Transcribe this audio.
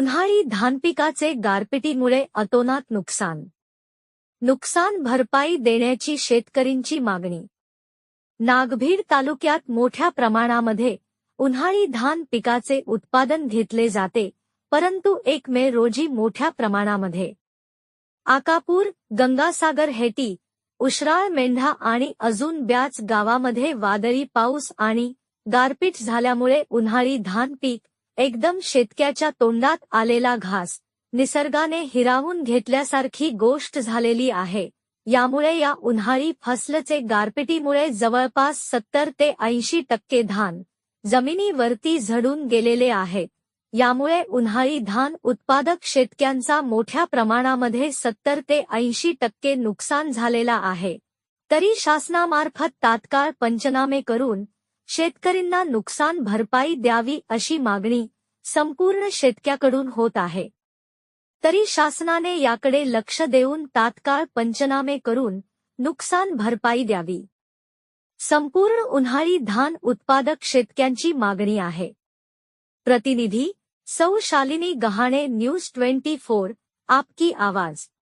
उन्हाळी धान पिकाचे गारपिटीमुळे अतोनात नुकसान. नुकसान भरपाई देण्याची शेतकरींची मागणी. नागभीड तालुक्यात मोठ्या प्रमाणामध्ये उन्हाळी धान पिकाचे उत्पादन घेतले जाते परंतु एक मे रोजी मोठ्या प्रमाणामध्ये. आकापूर गंगासागर हेटी उशराळ मेंढा आणि अजून ब्याच गावामध्ये वादळी पाऊस आणि गारपीट झाल्यामुळे उन्हाळी धान पीक एकदम शेतक्याच्या तोंडात आलेला घास निसर्गाने हिरावून घेतल्यासारखी गोष्ट झालेली आहे. यामुळे या उन्हाळी फसलचे गारपिटीमुळे जवळपास सत्तर ते ऐंशी टक्के धान जमिनीवरती झडून गेलेले आहेत यामुळे उन्हाळी धान उत्पादक शेतक्यांचा मोठ्या प्रमाणामध्ये सत्तर ते ऐंशी टक्के नुकसान झालेला आहे. तरी शासनामार्फत तात्काळ पंचनामे करून शेतकरींना नुकसान भरपाई द्यावी अशी मागणी संपूर्ण शेतक्याकडून होत आहे. तरी शासनाने याकडे लक्ष देऊन तात्काळ पंचनामे करून नुकसान भरपाई द्यावी. संपूर्ण उन्हाळी धान उत्पादक शेतक्यांची मागणी आहे. प्रतिनिधी सौ Shalini Gahane news twenty four, आपकी आवाज़.